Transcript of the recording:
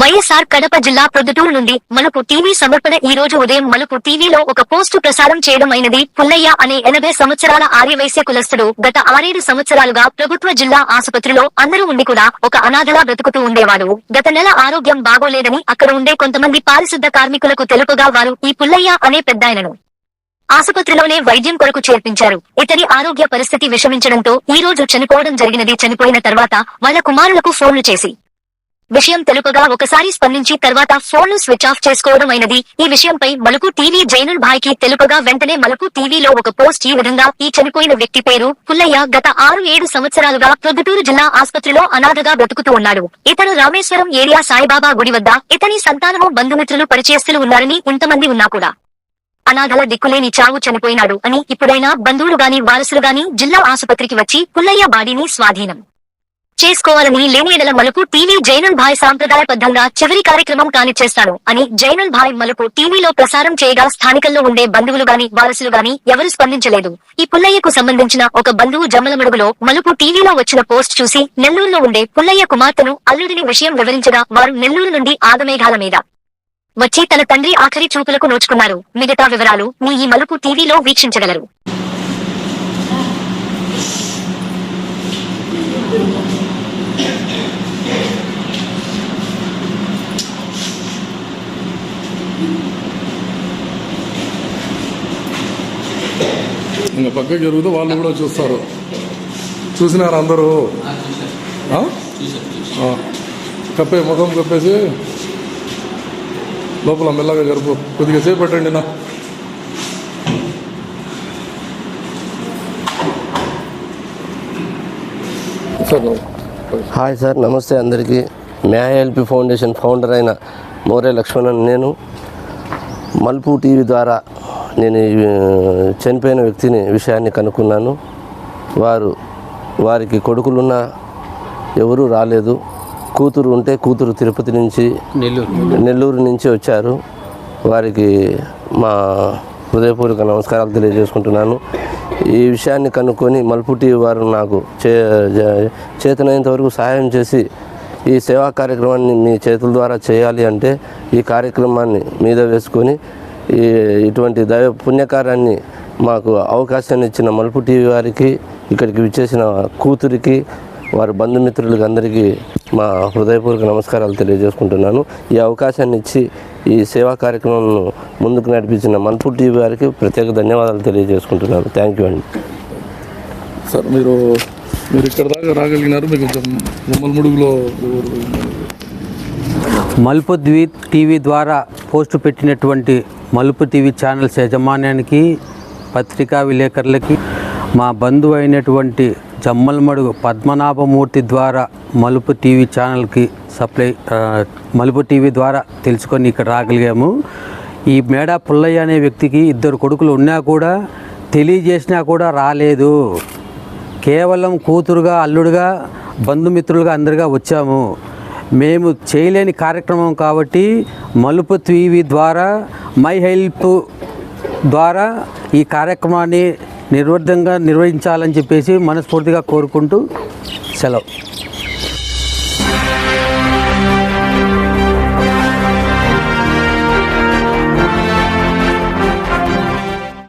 వైఎస్ఆర్ కడప జిల్లా ప్రొద్దుటూరు నుండి మనకు టీవీ సమర్పణ ఈ రోజు ఉదయం మనకు టీవీలో ఒక పోస్టు ప్రసారం చేయడం అయినది పుల్లయ్య అనే ఎనభై సంవత్సరాల ఆర్యవైశ్య కులస్తుడు గత ఆరేడు సంవత్సరాలుగా ప్రభుత్వ జిల్లా ఆసుపత్రిలో అందరూ ఉండి కూడా ఒక అనాథలా బ్రతుకుతూ ఉండేవాడు. గత నెల ఆరోగ్యం బాగోలేదని అక్కడ ఉండే కొంతమంది పారిశుద్ధ కార్మికులకు తెలుపగా వారు ఈ పుల్లయ్య అనే పెద్దాయనను ఆసుపత్రిలోనే వైద్యం కొరకు చేర్పించారు. ఇతని ఆరోగ్య పరిస్థితి విషమించడంతో ఈ రోజు చనిపోవడం జరిగినది చనిపోయిన తర్వాత వాళ్ళ కుమారులకు ఫోన్లు చేసి విషయం తెలుపగా ఒకసారి స్పందించి తర్వాత ఫోన్ను స్విచ్ ఆఫ్ చేసుకోవడం అయినది. ఈ విషయంపై మలుకు టీవీ జైనుల్ భాయ్కి తెలుపగా వెంటనే మలుకు టీవీలో ఒక పోస్ట్ ఈ విధంగా. ఈ చనిపోయిన వ్యక్తి పేరు పుల్లయ్య. గత ఆరు ఏడు సంవత్సరాలుగా ప్రొద్దుటూరు జిల్లా ఆసుపత్రిలో అనాథగా బ్రతుకుతూ ఉన్నాడు. ఇతను రామేశ్వరం ఏరియా సాయిబాబా గుడి వద్ద ఇతని సంతానము బంధుమిత్రులు పరిచయస్తులు ఉన్నారని ఇంతమంది ఉన్నా కూడా. అనాథల దిక్కులేని చావు చనిపోయినాడు అని ఇప్పుడైనా బంధువులు గాని వారసులు గాని జిల్లా ఆసుపత్రికి వచ్చి పుల్లయ్య బాడీని స్వాధీనం. చేసుకోవాలని లేనియడల మలుపు టీవీ జైనల్ భాయ్ సాంప్రదాయబద్ధంగా చివరి కార్యక్రమం కానిచ్చేస్తాను అని జైనల్ భాయ్ మలుపు టీవీలో ప్రసారం చేయగా స్థానికల్లో ఉండే బంధువులు గాని వారసులు గాని ఎవరు స్పందించలేదు. ఈ పుల్లయ్యకు సంబంధించిన ఒక బంధువు జమ్మలమడుగులో మలుపు టీవీలో వచ్చిన పోస్ట్ చూసి నెల్లూరులో ఉండే పుల్లయ్య కుమార్తెను అల్లుడిని విషయం వివరించగా వారు నెల్లూరు నుండి ఆగమేఘాల మీద వచ్చి తన తండ్రి ఆఖరి చూపులకు నోచుకున్నారు. మిగతా వివరాలు మీ ఈ మలుపు టీవీలో వీక్షించగలరు. ఇంకా పక్కకి జరుగుతూ వాళ్ళు కూడా చూస్తారు. చూసినారు అందరూ. కప్పే ముఖం కప్పేసి లోపల మెల్లగా జరుపు. కొద్దిగా సేపు పెట్టండి నా. సార్ హాయ్ సార్ నమస్తే అందరికీ. మ్యాఎల్పి ఫౌండేషన్ ఫౌండర్ అయిన మోరే లక్ష్మణన్ నేను మల్పు టీవీ ద్వారా నేను చనిపోయిన వ్యక్తిని విషయాన్ని కనుక్కున్నాను. వారు వారికి కొడుకులున్న ఎవరూ రాలేదు. కూతురు ఉంటే కూతురు తిరుపతి నుంచి నెల్లూరు. నెల్లూరు నుంచి వచ్చారు. వారికి మా హృదయపూర్వక నమస్కారాలు తెలియజేసుకుంటున్నాను. ఈ విషయాన్ని కనుక్కొని మల్పు టీవీ వారు నాకు చే చేతనైనంత వరకు సహాయం చేసి ఈ సేవా కార్యక్రమాన్ని మీ చేతుల ద్వారా చేయాలి అంటే ఈ కార్యక్రమాన్ని మీద వేసుకొని ఈ ఇటువంటి దైవ పుణ్యకార్యాన్ని మాకు అవకాశాన్ని ఇచ్చిన మలుపు టీవీ వారికి ఇక్కడికి విచ్చేసిన కూతురికి వారి బంధుమిత్రులకు అందరికీ మా హృదయపూర్వక నమస్కారాలు తెలియజేసుకుంటున్నాను. ఈ అవకాశాన్ని ఇచ్చి ఈ సేవా కార్యక్రమం ముందుకు నడిపించిన మల్పు టీవీ వారికి ప్రత్యేక ధన్యవాదాలు తెలియజేసుకుంటున్నాను. థ్యాంక్ యూ అండి. సార్ మీరు మీరు ఇక్కడ దాకా రాగలిగినారు మీకు మలుపు ద్వీ టీవీ ద్వారా పోస్టు పెట్టినటువంటి మలుపు టీవీ ఛానల్స్ యాజమాన్యానికి పత్రికా విలేకరులకి మా బంధువు అయినటువంటి జమ్మలమడుగు పద్మనాభమూర్తి ద్వారా మలుపు టీవీ ఛానల్కి సప్లై మలుపు టీవీ ద్వారా తెలుసుకొని ఇక్కడ రాగలిగాము. ఈ మేడా పుల్లయ్య అనే వ్యక్తికి ఇద్దరు కొడుకులు ఉన్నా కూడా తెలియజేసినా కూడా రాలేదు. కేవలం కూతురుగా అల్లుడుగా బంధుమిత్రులుగా అందరిగా వచ్చాము. మేము చేయలేని కార్యక్రమం కాబట్టి మలుపు టీవీ ద్వారా మై హెల్ప్ ద్వారా ఈ కార్యక్రమాన్ని నిర్వర్ధంగా నిర్వహించాలని చెప్పేసి మనస్ఫూర్తిగా కోరుకుంటూ సెలవు.